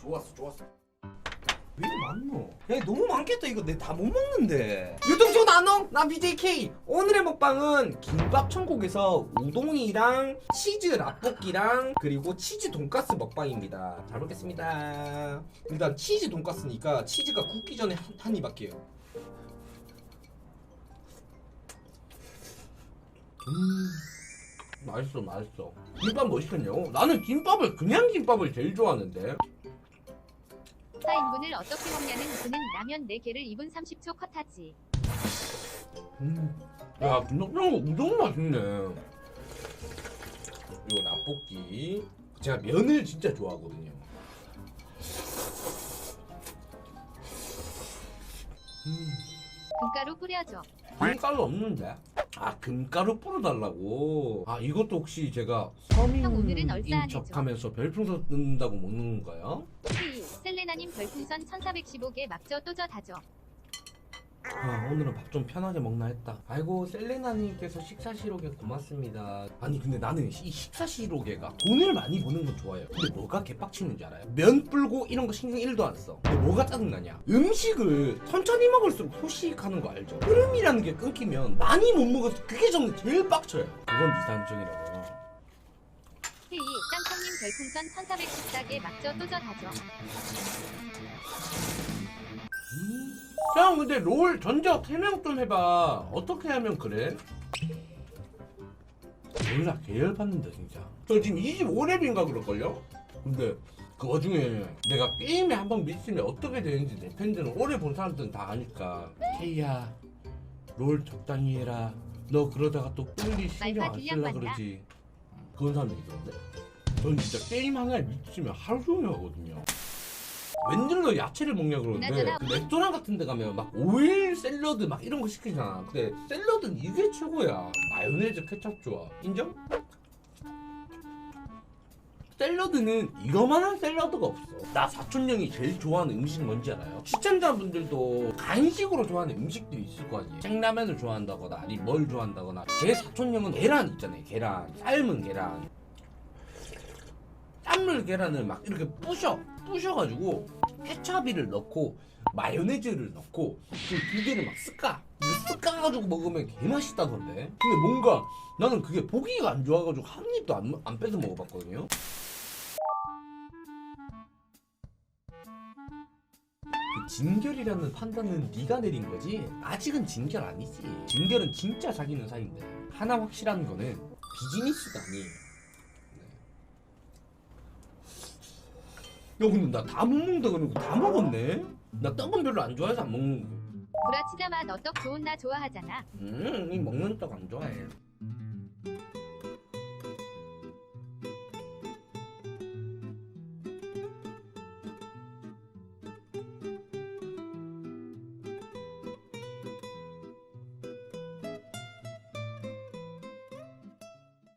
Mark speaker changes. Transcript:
Speaker 1: 좋았어. 왜 이렇게 많노? 야 너무 많겠다 이거 내 다 못 먹는데. 유통소 나농 난 BJK 오늘의 먹방은 김밥 천국에서 우동이랑 치즈 라볶이랑 그리고 치즈 돈가스 먹방입니다. 잘 먹겠습니다. 일단 치즈 돈가스니까 치즈가 굽기 전에 한, 한 입 할게요. 음 맛있어 맛있어. 김밥 뭐 시켰냐고? 나는 김밥을 그냥 김밥을 제일 좋아하는데.
Speaker 2: 4인분을 어떻게 먹냐는 그는 라면 4개를 2분 30초 컷하지.
Speaker 1: 음. 야, 김밥랑 우동 맛있네. 그리고 라볶이. 제가 면을 진짜 좋아하거든요. 음,
Speaker 2: 금가루 뿌려줘.
Speaker 1: 금가루 없는데? 아, 금가루 뿌려달라고. 아, 이것도 혹시 제가
Speaker 2: 오늘은
Speaker 1: 서민인
Speaker 2: 얼싸
Speaker 1: 척하면서 별풍선 뜬다고 먹는 건가요?
Speaker 2: K 셀레나님 별풍선 1415개 막저 또저 다져.
Speaker 1: 아, 오늘은 밥 좀 편하게 먹나 했다. 아이고 셀레나님께서 식사 시로게 고맙습니다. 아니 근데 나는 이 식사 시로게가 돈을 많이 버는 건 좋아요. 근데 뭐가 개빡치는지 알아요? 면 불고 이런 거 신경 1도 안 써. 근데 뭐가 짜증나냐? 음식을 천천히 먹을수록 소식하는 거 알죠? 흐름이라는 게 끊기면 많이 못 먹어서 그게 저는 제일 빡쳐요. 그건 이산증이라고요.
Speaker 2: K 짱콩님 별풍선 1414개 막저 또저 다져.
Speaker 1: 형 근데 롤 전적 설명 좀 해봐 어떻게 하면 그래? 몰라 계열받는다 진짜 저 지금 25렙인가 그럴걸요? 근데 그 와중에 내가 게임에 한번 미치면 어떻게 되는지 내 팬들은 오래 본 사람들은 다 아니까 케이야 롤 적당히 해라 너 그러다가 또 뿔리 신경 안
Speaker 2: 말파
Speaker 1: 그러지 그런 사람들이 있던데 전 진짜 게임 하나에 미치면 하루 종일 하거든요. 웬일로 야채를 먹냐 그러는데 그 레스토랑 같은 데 가면 막 오일 샐러드 막 이런 거 시키잖아. 근데 샐러드는 이게 최고야. 마요네즈 케첩 좋아. 인정? 샐러드는 이거만한 샐러드가 없어. 나 사촌형이 제일 좋아하는 음식 뭔지 알아요? 시청자분들도 간식으로 좋아하는 음식들이 있을 거 아니에요. 생라면을 좋아한다거나 아니 뭘 좋아한다거나. 제 사촌형은 계란 있잖아요 계란. 삶은 계란. 짠물 계란을 막 이렇게 부셔. 부셔가지고 케찹이를 넣고 마요네즈를 넣고 그두 개를 막 쓱까 이거 쓱까가지고 먹으면 개맛있다던데. 근데 뭔가 나는 그게 보기가 안 좋아가지고 한 입도 안, 안 뺏어 먹어봤거든요. 그 진결이라는 판단은 네가 내린 거지? 아직은 진결 아니지. 진결은 진짜 사귀는 사이인데. 하나 확실한 거는 비즈니스가 아니에요 야 근데 나 다 못 먹는다 그러고 다 먹었네? 나 떡은 별로 안 좋아해서 안 먹는 거
Speaker 2: 구라치자마 너 떡 좋은 나 좋아하잖아.
Speaker 1: 음, 이 먹는 떡 안 좋아해